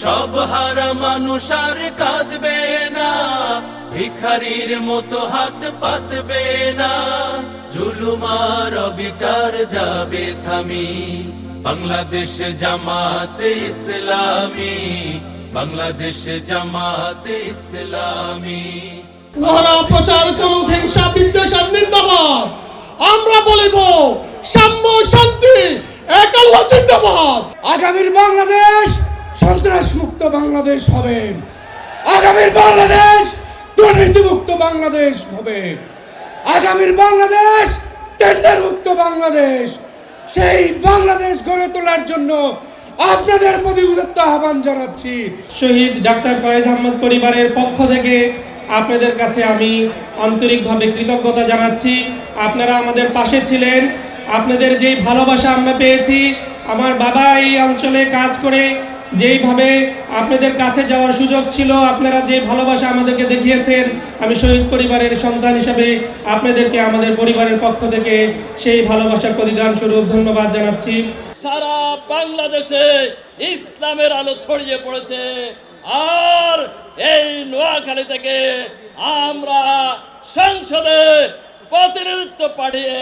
সব হারা মানুষ আর কাঁদবে না ভিখারির মতো হাত পাতবে না। জুলুমার বিচার যাবে থামি বাংলাদেশ জামাতে ইসলামী বাংলাদেশ জামাতে ইসলামী। উহারা প্রচার করুক হিংসা বিদ্বেষ আর নিন্দাবাদ আমরা বলিব সাম্য শান্তি এক আল্লাহ জিন্দাবাদ আগামীর বাংলাদেশ সন্ত্রাস মুক্ত বাংলাদেশ হবে। আগামীর বাংলাদেশ দুর্নীতিমুক্ত বাংলাদেশ হবে। আগামীর বাংলাদেশ টেন্ডার মুক্ত বাংলাদেশ। সেই বাংলাদেশ গড়ে তোলার জন্য আপনাদের প্রতি উদত্ত আহ্বান জানাচ্ছি। শহীদ ডাক্তার ফয়েজ আহমদ পরিবারের পক্ষ থেকে আপনাদের কাছে আমি আন্তরিকভাবে কৃতজ্ঞতা জানাচ্ছি। আপনারা আমাদের পাশে ছিলেন। আপনাদের যেই ভালোবাসা আমরা পেয়েছি, আমার বাবা এই অঞ্চলে কাজ করে যেইভাবে আপনাদের কাছে যাওয়ার সুযোগ ছিল, আপনারা যে ভালোবাসা আমাদেরকে দেখিয়েছেন, আমি শহীদ পরিবারের সন্তান হিসাবে আপনাদেরকে আমাদের পরিবারের পক্ষ থেকে সেই ভালোবাসার প্রতিদান স্বরূপ ধন্যবাদ জানাচ্ছি। সারা বাংলাদেশে ইসলামের আলো ছড়িয়ে পড়েছে। আর এই নোয়াখালী থেকে আমরা সংসদে প্রতিনিধিত্ব পাঠিয়ে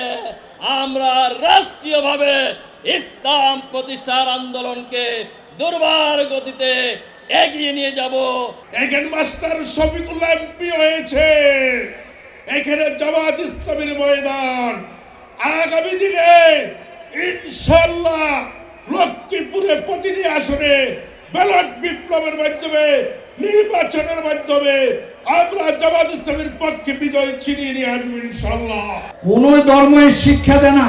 আমরা রাষ্ট্রীয়ভাবে ইসলাম প্রতিষ্ঠার আন্দোলনকে দুর্বার গতিতে এগিয়ে নিয়ে যাব। এখানে মাস্টার শফিকুল্লাহ এমপি হয়েছে। এখানে জামাত ইসলামের ময়দান। আগামী দিনে ইনশাল্লাহ লক্ষ্মীপুরে প্রতিটি আসনে ব্যালট বিপ্লবের মাধ্যমে নির্বাচনের মাধ্যমে আমরা জামাত ইসলামের পক্ষে বিজয় ছিনিয়ে নিয়ে আসব ইনশাল্লাহ কোন ধর্মের শিক্ষা দেয় না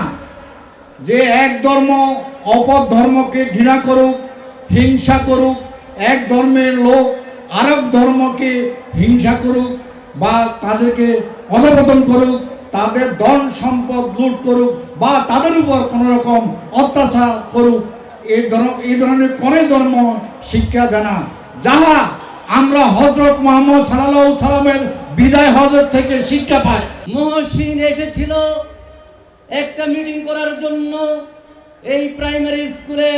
যে এক ধর্ম অপর ধর্মকে ঘৃণা করুক হিংসা করুক, এক ধর্মের লোক আরেক ধর্মকে হিংসা করুক বা তাদেরকে অধপতন করুক, তাদের ধন সম্পদ লুট করুক বা তাদের উপর কোনো রকম অত্যাচার করুক, এই ধর্ম এই ধরনের কোনো ধর্ম শিক্ষা দেয় না। যাহা আমরা হজরত মোহাম্মদ সাল্লাহ সাল্লামের বিদায় হজরত থেকে শিক্ষা পাই। মহসিন এসেছিল একটা মিটিং করার জন্য এই প্রাইমারি স্কুলে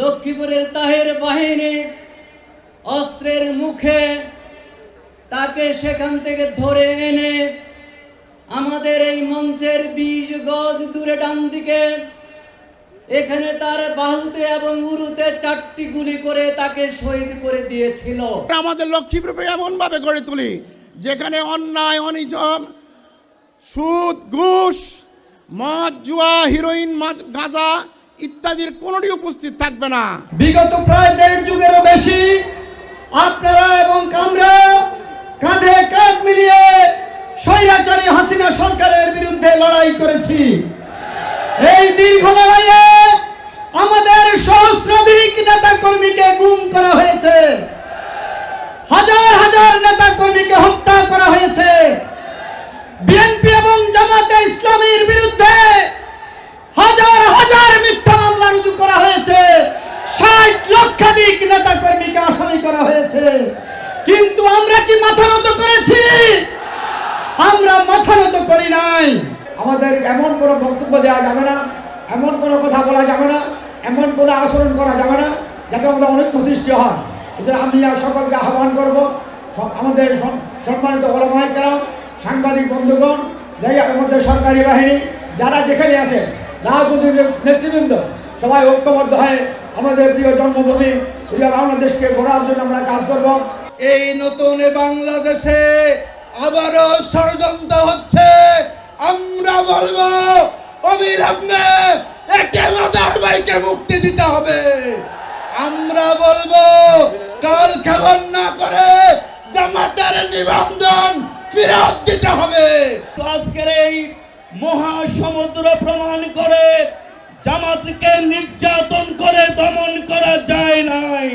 লক্ষ্মীপুরের তাহের বাহিনী অস্ত্রের মুখে তাকে সেখান থেকে ধরে এনে আমাদের এই মঞ্চের বিশ গজ দূরে ডান দিকে, এখানে তার বাহুতে এবং উরুতে চারটি গুলি করে তাকে শহীদ করে দিয়েছিল। আমাদের লক্ষ্মীপুরে এমন ভাবে গড়ে তুলি, যেখানে অন্যায় অনিজন সুদ, ঘুষ, মদ, জুয়া, হিরোইন মাছ গাঁজা ইত্যাদির কোনোটি উপস্থিত থাকবে না। বিগত প্রায় দেড় যুগেরও বেশি আপনারা এবং আমরা কাঁধে কাঁধ মিলিয়ে স্বৈরাচারী হাসিনা সরকারের বিরুদ্ধে লড়াই করেছি। এই দীর্ঘ লড়াইয়ে আমাদের সহস্রাধিক নেতা কর্মীকে গুম করা হয়েছে। হাজার হাজার নেতা কর্মীকে হত্যা করা হয়েছে। বিএনপি এবং জামাতে ইসলামীর বিরুদ্ধে হাজার হাজার মিথ্যা মামলা রুজু করা হয়েছে ষাট কর্মীকে আসামি করা হয়েছে। কিন্তু আমরা কি মাথা নত করেছি? আমরা মাথা নত করি নাই। আমাদের এমন কোনো বক্তব্য দেওয়া যাবে না, এমন কোনো কথা বলা যাবে না, এমন কোনো আচরণ করা যাবে না, যাতে আমাদের অনেক সৃষ্টি হয়। এজন্য আমি আর সকলকে আহ্বান করব আমাদের সম- সম্মানিত ওলামাই কেরাম সাংবাদিক বন্ধুগণ, যাই আমাদের সরকারি বাহিনী, যারা যেখানে আছে, রাজনৈতিক নেতৃবৃন্দ, সবাই ঐক্যবদ্ধ হয়ে আমাদের প্রিয় জন্মভূমি বাংলাদেশকে গড়ার জন্য আমরা কাজ করব। এই নতুন বাংলাদেশে আবারও ষড়যন্ত্র হচ্ছে। আমরা বলব অবিলম্বে মুক্তি দিতে হবে। আমরা বলব, কাল খাবার না করে জামাতের নিবন্ধন ফেরত দিতে হবে। আজকের এই মহাসমুদ্র প্রমাণ করে জামাতকে নির্যাতন করে দমন করা যায় নাই।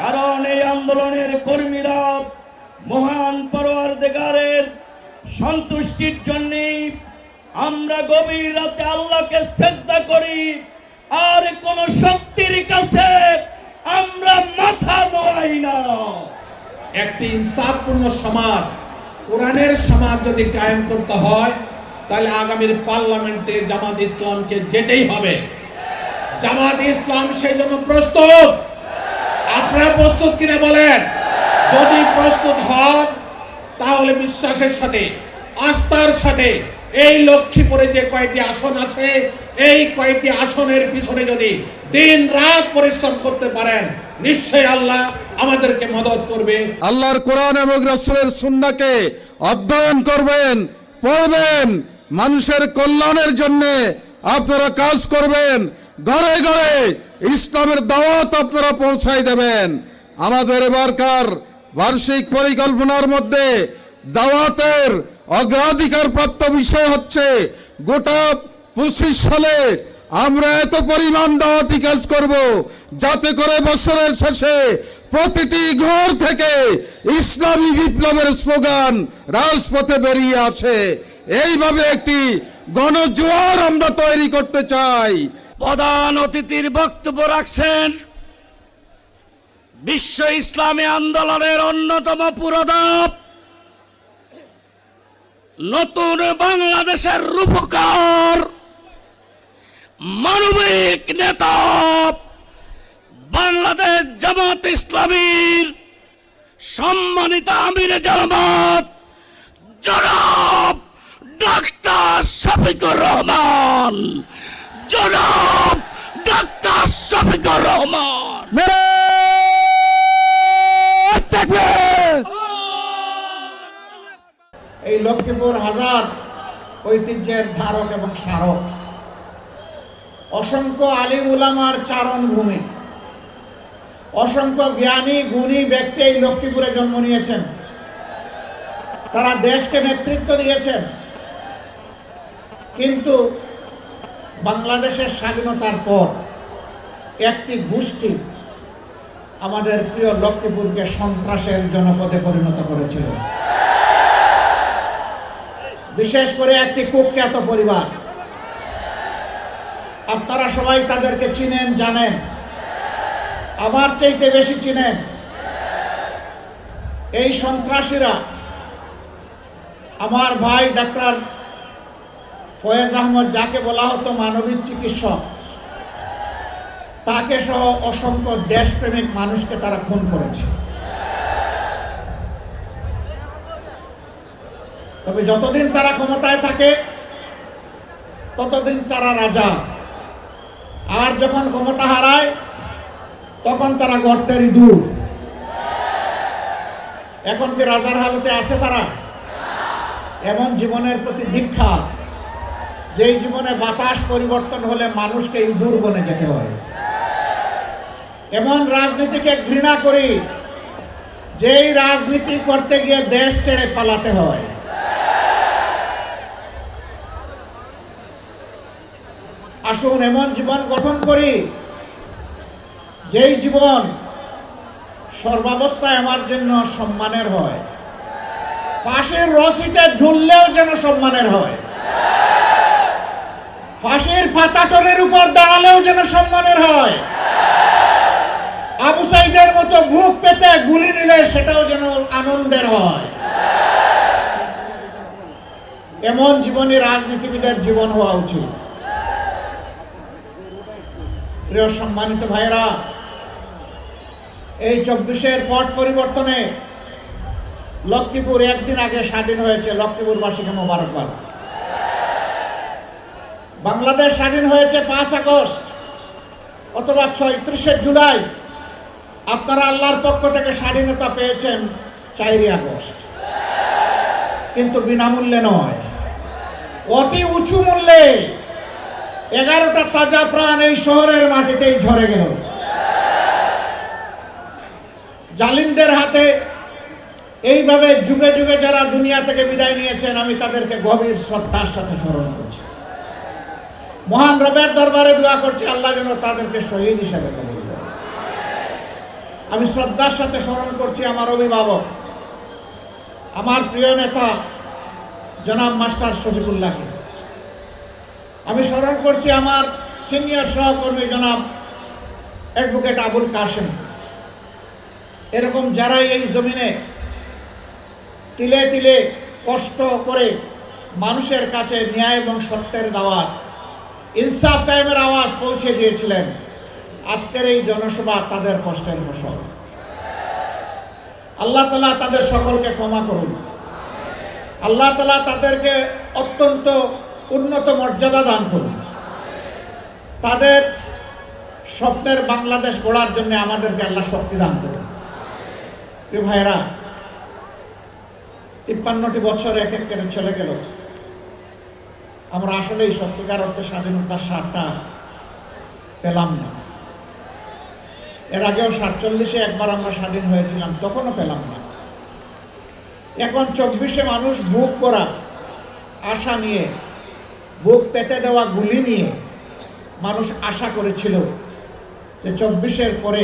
কারণ এই আন্দোলনের কর্মীরা মহান দেগারের সন্তুষ্টির জন্যেই আমরা গভীর রাতে আল্লাহকে চেষ্টা করি, আর কোন শক্তির কাছে আমরা মাথা নোয়াই না। একটি ইনসাফপূর্ণ সমাজ, কোরআনের সমাজ যদি কায়েম করতে হয় তাহলে আগামীর পার্লামেন্টে জামাত ইসলামকে যেতেই হবে। জামাত ইসলাম সেই জন্য প্রস্তুত। আপনারা প্রস্তুত কিনা বলেন? যদি প্রস্তুত হন, তাহলে বিশ্বাসের সাথে, আস্থার সাথে এই লক্ষ্মীপুরে যে কয়টি আসন আছে, এই কয়টি আসনের পিছনে যদি দিন রাত পরিশ্রম করতে পারেন, নিশ্চয়ই আল্লাহ আমাদেরকে মদত করবে। আল্লাহর কোরআন এবং রাসূলের সুন্নাহকে অধ্যয়ন করবেন, পড়বেন মানুষের কল্যাণের জন্য আপনারা কাজ করবেন। ঘরে ঘরে ইসলামের দাওয়াত আপনারা পৌঁছাই দেবেন। আমাদের এবারকার বার্ষিক পরিকল্পনার মধ্যে দাওয়াতের অগ্রাধিকার প্রাপ্ত বিষয় হচ্ছে, গোটা পঁচিশ সালে আমরা এত পরিমাণ দাওয়াতি কাজ করব যাতে করে বছরের শেষে প্রতিটি ঘর থেকে ইসলামী বিপ্লবের স্লোগান রাজপথে বেরিয়ে আছে এইভাবে একটি গণজোয়ার আমরা তৈরি করতে চাই। প্রধান অতিথির বক্তব্য রাখছেন, বিশ্ব ইসলামী আন্দোলনের অন্যতম পুরোধপ নতুন বাংলাদেশের রূপকার, মানবিক নেতা, বাংলাদেশ জামাত ইসলামীর সম্মানিত আমির জামাত জনাব ডাক্তার শফিকুর রহমান। জনাব ডাক্তার শফিকুর রহমান। এই লক্ষ্মীপুর হাজার ঐতিহ্যের ধারক এবং স্মারক। অসংখ্য আলিম উলামার চারণ ভূমি অসংখ্য জ্ঞানী গুণী ব্যক্তি এই লক্ষ্মীপুরে জন্ম নিয়েছেন। তারা দেশকে নেতৃত্ব দিয়েছেন। কিন্তু বাংলাদেশের স্বাধীনতার পর একটি গোষ্ঠী আমাদের প্রিয় লক্ষ্মীপুরকে সন্ত্রাসের জনপদে পরিণত করেছিল। বিশেষ করে একটি কুখ্যাত পরিবার। আপনারা সবাই তাদেরকে চিনেন, জানেন। আমার চাইতে বেশি চিনেন। এই সন্ত্রাসীরা আমার ভাই ডাক্তার ফয়েজ আহমদ যাকে বলা হতো মানবিক চিকিৎসক, তাকে সহ অসংখ্য দেশপ্রেমিক মানুষকে তারা খুন করেছে। তবে যতদিন তারা ক্ষমতায় থাকে, ততদিন তারা রাজা। আর যখন ক্ষমতা হারায়, তখন তারা গর্তের ইঁদুর এখন কি রাজার হালতে আছে তারা? এমন জীবনের প্রতি দীক্ষা। যেই জীবনে বাতাস পরিবর্তন হলে মানুষকে ইঁদুর বনে যেতে হয়। এমন রাজনীতিকে ঘৃণা করি, যেই রাজনীতি করতে গিয়ে দেশ ছেড়ে পালাতে হয়। আসুন এমন জীবন গঠন করি, যেই জীবন সর্বাবস্থায় আমার জন্য সম্মানের হয়। পাশের রসিতে ঝুললেও যেন সম্মানের হয়। ফাঁসির পাতাটনের উপর দাঁড়ালেও যেন সম্মানের হয়। আবু সাইদের মতো বুক পেতে গুলি নিলে সেটাও যেন আনন্দের হয়। এমন জীবনী রাজনীতিবিদের জীবন হওয়া উচিত। প্রিয় সম্মানিত ভাইরা এই চব্বিশের পট পরিবর্তনে লক্ষ্মীপুর একদিন আগে স্বাধীন হয়েছে লক্ষ্মীপুরবাসীকে মোবারকবাদ। বাংলাদেশ স্বাধীন হয়েছে পাঁচ আগস্ট অথবা ছয়ত্রিশে জুলাই। আপনারা আল্লাহর পক্ষ থেকে স্বাধীনতা পেয়েছেন চারই আগস্ট। কিন্তু বিনামূল্যে নয়। অতি উঁচু মূল্যে এগারোটা তাজা প্রাণ এই শহরের মাটিতেই ঝরে গেল। জালিমদের হাতে এইভাবে যুগে যুগে যারা দুনিয়া থেকে বিদায় নিয়েছেন, আমি তাদেরকে গভীর শ্রদ্ধার সাথে স্মরণ করছি। মহান রবের দরবারে দোয়া করছি, আল্লাহ যেন তাদেরকে শহীদ হিসেবে। আমি শ্রদ্ধার সাথে স্মরণ করছি আমার অভিভাবক, আমার প্রিয় নেতা, জনাব মাস্টার শফিকুল্লাহকে আমি স্মরণ করছি আমার সিনিয়র সহকর্মী জনাব অ্যাডভোকেট আবুল কাশেম এরকম যারাই এই জমিনে তিলে তিলে কষ্ট করে মানুষের কাছে ন্যায় এবং সত্যের দাওয়াত ইনসাফ কায়েমের আওয়াজ পৌঁছে দিয়েছিলেন। আজকের এই জনসভা তাদের কষ্টের ফসল। আল্লাহ তালা তাদের সকলকে ক্ষমা করুন। আল্লাহ তালা তাদেরকে অত্যন্ত উন্নত মর্যাদা দান করুন। তাদের স্বপ্নের বাংলাদেশ গড়ার জন্য আমাদেরকে আল্লাহ শক্তি দান করুন। ভাইরা তিপ্পান্নটি বছর এক এক করে চলে গেল। আমরা আসলে এই সত্যিকার অর্থে স্বাধীনতার স্বাদটা পেলাম না। এর আগেও সাতচল্লিশে একবার আমরা স্বাধীন হয়েছিলাম, তখনও পেলাম না। এখন চব্বিশে মানুষ বুক করা আশা নিয়ে, বুক পেতে দেওয়া গুলি নিয়ে মানুষ আশা করেছিল যে চব্বিশের পরে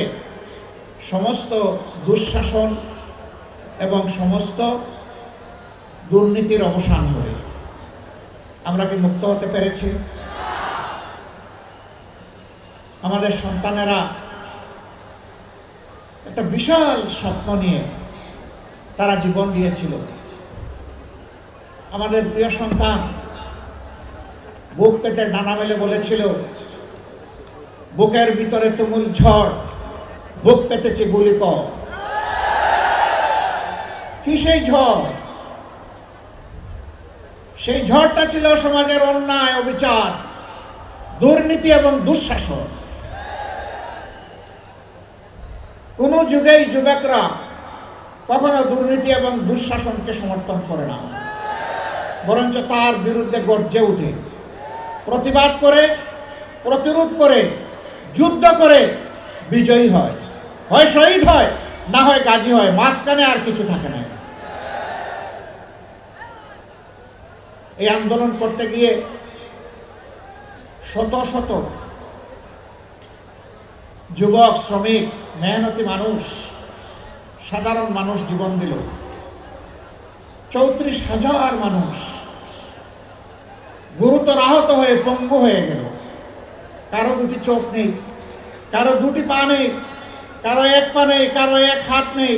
সমস্ত দুঃশাসন এবং সমস্ত দুর্নীতির অবসান হবে আমরা কি মুক্ত হতে পেরেছি? আমাদের সন্তানেরা একটা বিশাল স্বপ্ন নিয়ে তারা জীবন দিয়েছিল। আমাদের প্রিয় সন্তান বুক পেতে ডানা মেলে বলেছিল, বুকের ভিতরে তুমুল ঝড়, বুক পেতেছে গুলি কর। কি সেই ঝড়? সেই ঝড়টা ছিল সমাজের অন্যায়, অবিচার, দুর্নীতি এবং দুঃশাসন। কোন যুগেই যুবকরা কখনো দুর্নীতি এবং দুঃশাসনকে সমর্থন করে না। বরঞ্চ তার বিরুদ্ধে গর্জে উঠে। প্রতিবাদ করে, প্রতিরোধ করে, যুদ্ধ করে বিজয়ী হয়। হয় শহীদ হয়, না হয় গাজী হয়। মাঝখানে আর কিছু থাকে না। এই আন্দোলন করতে গিয়ে শত শত যুবক, শ্রমিক, মেহনতি মানুষ, সাধারণ মানুষ জীবন দিল। চৌত্রিশ হাজার মানুষ গুরুতর আহত হয়ে পঙ্গু হয়ে গেল। কারও দুটি চোখ নেই, কারও দুটি পা নেই, কারও এক পা নেই, কারও এক হাত নেই।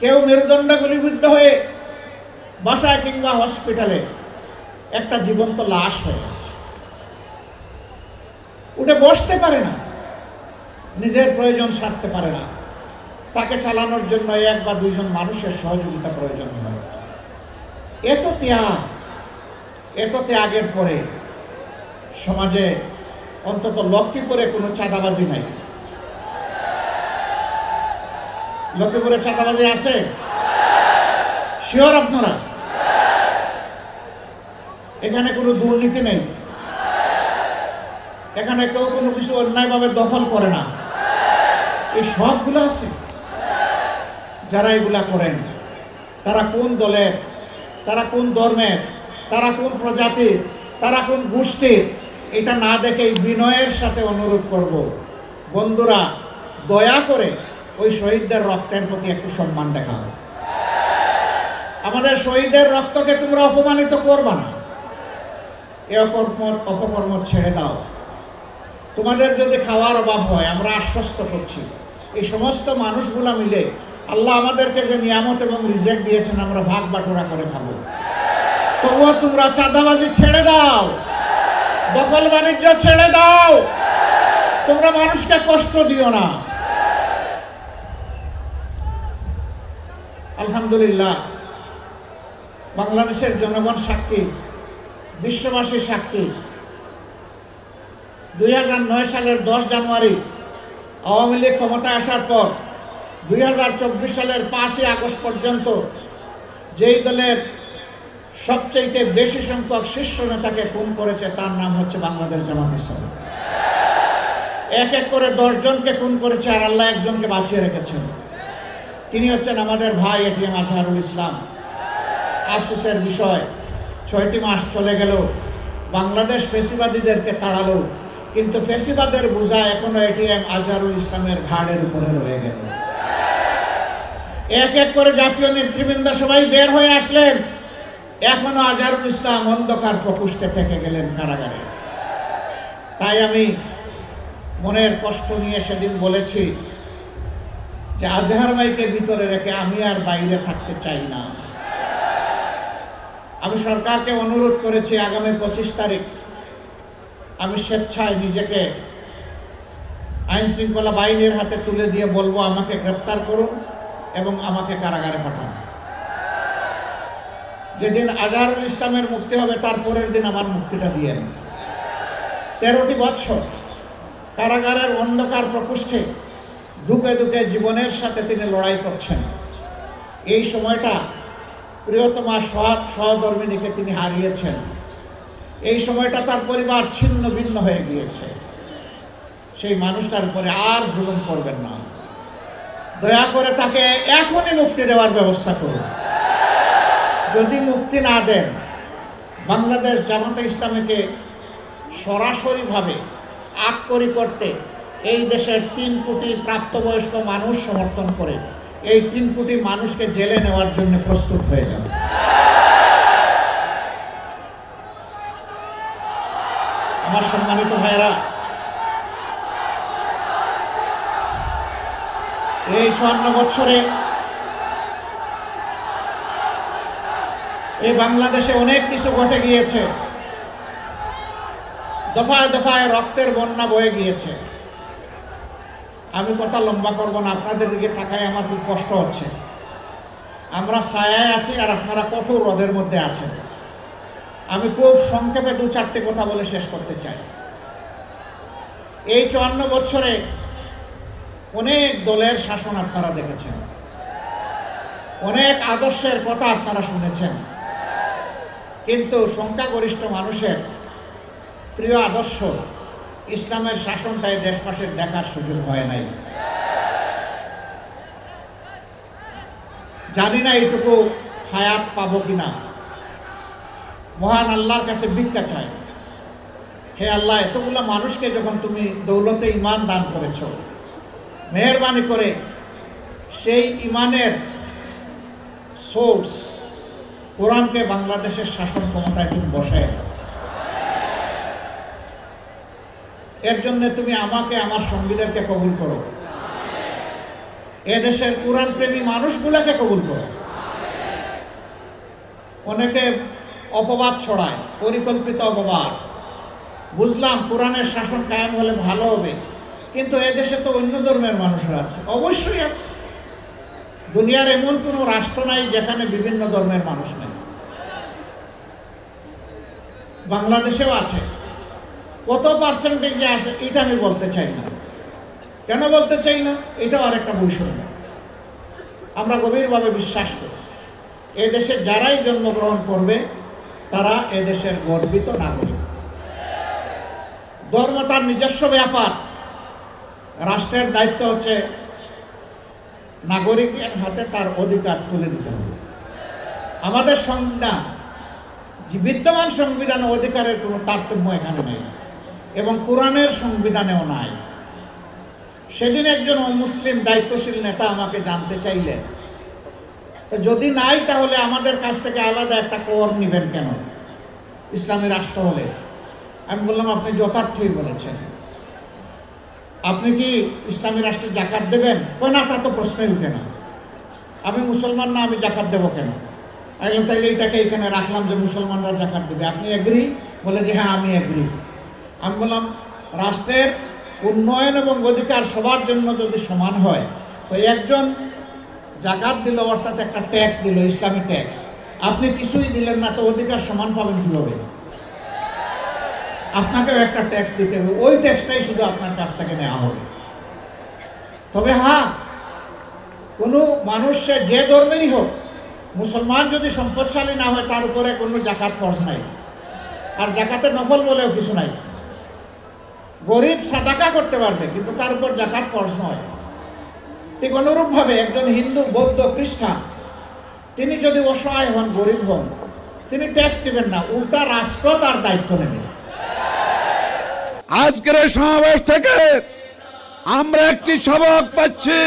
কেউ মেরুদণ্ড গুলিবিদ্ধ হয়ে বাসায় কিংবা হসপিটালে একটা জীবন্ত লাশ হয়ে আছে উঠে বসতে পারে না, নিজের প্রয়োজন সারতে পারে না। তাকে চালানোর জন্য এক বা দুইজন মানুষের সহযোগিতা প্রয়োজন হয় এত ত্যাগ এত ত্যাগের পরে সমাজে অন্তত লক্ষ্মীপুরে কোনো চাঁদাবাজি নাই। লক্ষ্মীপুরে চাঁদাবাজি আছে? শিওর আপনারা? এখানে কোনো দুর্নীতি নেই। এখানে কেউ কোনো কিছু অন্যায়ভাবে দখল করে না। এই সবগুলো আছে। যারা এগুলা করেন, তারা কোন দলের তারা কোন ধর্মের তারা কোন প্রজাতির তারা কোন গোষ্ঠীর এটা না দেখে বিনয়ের সাথে অনুরোধ করব। বন্ধুরা, দয়া করে ওই শহীদদের রক্তের প্রতি একটু সম্মান দেখাও। আমাদের শহীদদের রক্তকে তোমরা অপমানিত করবা না। এ অকর্ম অপকর্ম ছেড়ে দাও তোমাদের যদি খাওয়ার অভাব হয়, আমরা আশ্বস্ত করছি। এই সমস্ত মানুষগুলা মিলে আল্লাহ আমাদেরকে যে নিয়ামত এবং রিজেক্ট দিয়েছেন, আমরা ভাগ বাটোরা করে খাব। তবুও তোমরা চাঁদাবাজি ছেড়ে দাও। দখল বাণিজ্য ছেড়ে দাও। তোমরা মানুষকে কষ্ট দিও না। আলহামদুলিল্লাহ, বাংলাদেশের জনগণ সাক্ষী। বিশ্ববাসী সাক্ষী দুই সালের দশ জানুয়ারি আওয়ামী লীগ ক্ষমতায় আসার পর দুই হাজার চব্বিশ সালের পাঁচই আগস্ট পর্যন্ত যেই দলের সবচেয়ে বেশি সংখ্যক শীর্ষ নেতাকে খুন করেছে, তার নাম হচ্ছে বাংলাদেশ জামাত ইসলাম। এক এক করে দশজনকে খুন করেছে আর আল্লাহ একজনকে বাঁচিয়ে রেখেছেন। তিনি হচ্ছেন আমাদের ভাই এটিএম আজহারুল ইসলাম। আফসোসের বিষয় ছয়টি মাস চলে গেল। বাংলাদেশ ফেসিবাদীদেরকে তাড়ালো। কিন্তু ফেসিবাদের বোঝা এখনও এটিএম আজহারুল ইসলামের ঘাড়ের উপরে রয়ে গেল। এক এক করে জাতীয় নেতৃবৃন্দ সবাই বের হয়ে আসলেন। এখনও আজহারুল ইসলাম অন্ধকার প্রকোষ্ঠে থেকে গেলেন কারাগারে। তাই আমি মনের কষ্ট নিয়ে সেদিন বলেছি যে আজহার ভাইকে ভিতরে রেখে আমি আর বাইরে থাকতে চাই না। আমি সরকারকে অনুরোধ করেছি আগামী পঁচিশ তারিখ আমি স্বেচ্ছায় নিজেকে আইন শৃঙ্খলা বাহিনীর হাতে তুলে দিয়ে বলব, আমাকে গ্রেপ্তার করুন এবং আমাকে কারাগারে পাঠান। যেদিন আজহারুল ইসলামের মুক্তি হবে, তার পরের দিন আমার মুক্তিটা দিয়ে তেরোটি বছর কারাগারের অন্ধকার প্রকোষ্ঠে দুকে দুকে জীবনের সাথে তিনি লড়াই করছেন। এই সময়টা প্রিয়তমা সৎ সহধর্মিনীকে তিনি হারিয়েছেন। এই সময়টা তার পরিবার ছিন্ন ভিন্ন হয়ে গিয়েছে। সেই মানুষটার উপরে আর জুলুম করবেন না। দয়া করে তাকে এখনই মুক্তি দেওয়ার ব্যবস্থা করুন। যদি মুক্তি না দেন, বাংলাদেশ জামাতে ইসলামীকে সরাসরিভাবে আক্ষরি করতে এই দেশের তিন কোটি প্রাপ্তবয়স্ক মানুষ সমর্থন করে এই তিন কোটি মানুষকে জেলে নেওয়ার জন্য প্রস্তুত হয়ে যাবে আমার সম্মানিত ভাইয়েরা, এই চুয়ান্ন বছরে এই বাংলাদেশে অনেক কিছু ঘটে গিয়েছে। দফায় দফায় রক্তের বন্যা বয়ে গিয়েছে। আমি কথা লম্বা করব না, আপনাদের দিকে তাকায় আমার খুব কষ্ট হচ্ছে। আমরা ছায়ায় আছি আর আপনারা কঠোর রোদের মধ্যে আছেন। আমি খুব সংক্ষেপে দু চারটে কথা বলে শেষ করতে চাই। এই চুয়ান্ন বছরে অনেক দলের শাসন আপনারা দেখেছেন। অনেক আদর্শের কথা আপনারা শুনেছেন। কিন্তু সংখ্যাগরিষ্ঠ মানুষের প্রিয় আদর্শ ইসলামের শাসনটাই দেশবাসীর দেখার সুযোগ হয় নাই। জানি না এইটুকু হায়াত পাবো কিনা। মহান আল্লাহর কাছে ভিক্ষা চাই। হে আল্লাহ, এতগুলো মানুষকে যখন তুমি দৌলতে ইমান দান করেছ, মেহরবানি করে সেই ইমানের সোর্স কোরআনকে বাংলাদেশের শাসন ক্ষমতায় তুমি বসায় দাও এর জন্য তুমি আমাকে, আমার সঙ্গীদেরকে কবুল করো। এদেশের কোরআন প্রেমী মানুষগুলোকে কবুল করো। অনেকে অপবাদ ছড়ায়, পরিকল্পিত অপবাদ। বুঝলাম, কোরআনের শাসন কায়েম হলে ভালো হবে, কিন্তু এদেশে তো অন্য ধর্মের মানুষরা আছে, অবশ্যই আছে। দুনিয়ার এমন কোনো রাষ্ট্র নাই যেখানে বিভিন্ন ধর্মের মানুষ নেই। বাংলাদেশেও আছে। কত পার্সেন্টেজে আসে, এটা আমি বলতে চাই না। কেন বলতে চাই না? এটাও আরেকটা বৈষম্য। আমরা গভীরভাবে বিশ্বাস করি এদেশে যারাই জন্মগ্রহণ করবে, তারা এদেশের গর্বিত নাগরিক। ধর্ম তার নিজস্ব ব্যাপার। রাষ্ট্রের দায়িত্ব হচ্ছে নাগরিকের হাতে তার অধিকার তুলে দিতে হবে। আমাদের সংবিধান বিদ্যমান সংবিধান অধিকারের কোনো তারতম্য এখানে নেই। এবং কোরআনের সংবিধানেও নাই। সেদিন একজন মুসলিম দায়িত্বশীল নেতা আমাকে জানতে চাইলেন যদি নাই তাহলে আমাদের কাছ থেকে আলাদা একটা কর নিবেন কেন ইসলামী রাষ্ট্র হলে? আমি বললাম, আপনি যথার্থই বলেছেন। আপনি কি ইসলামী রাষ্ট্রে জাকাত দেবেন? কই না, তা তো প্রশ্নই উঠে না। আমি মুসলমান না, আমি জাকাত দেবো কেন? আমি তাইলে এটাকে এখানে রাখলাম যে মুসলমানরা জাকাত দেবে। আপনি এগ্রি? বলে যে হ্যাঁ আমি এগ্রি। আমি বললাম, রাষ্ট্রের উন্নয়ন এবং অধিকার সবার জন্য যদি সমান হয়, তো একজন জাকাত দিল অর্থাৎ একটা ট্যাক্স দিল, ইসলামী ট্যাক্স আপনি কিছুই দিলেন না, তো অধিকার সমান পাবেন কীভাবে? আপনাকেও একটা ট্যাক্স দিতে হবে। ওই ট্যাক্সটাই শুধু আপনার কাছ থেকে নেওয়া হবে। তবে হ্যাঁ কোনো মানুষ সে যে ধর্মেরই হোক, মুসলমান যদি সম্পদশালী না হয়, তার উপরে কোনো জাকাত ফরজ নাই। আর জাকাতের নফল বলেও কিছু নাই। গরিব সাদাকা করতে পারবে, কিন্তু তার উপর জাকাত ফরজ নয়। ঠিক অনুরূপভাবে একজন হিন্দু, বৌদ্ধ, খ্রিস্টান, তিনি যদি অসহায় হন, গরিব হন, তিনি ট্যাক্স দিবেন না, উল্টা রাষ্ট্র তার দায়িত্ব নেবে। আজকের সমাবেশ থেকে আমরা একটি সবক পাচ্ছি।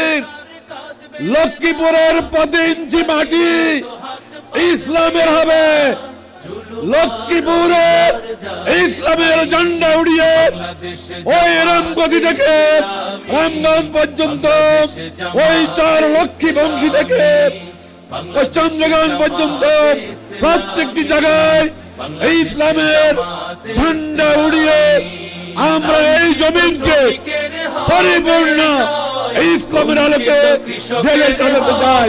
লক্ষ্মীপুরের প্রতি ইঞ্চি মাটি ইসলামের হবে। লক্ষ্মীপুরের ইসলামের ঝান্ডা উড়িয়ে ওই রামগতি থেকে রামগঞ্জ পর্যন্ত, ওই চার লক্ষ্মী বংশী থেকে চন্দ্রগঞ্জ পর্যন্ত প্রত্যেকটি জায়গায় এই ইসলামের ঝান্ডা উড়িয়ে আমরা এই জমিনকে পরিপূর্ণ ইসলামের আলোকে ঢেলে চালাতে চাই।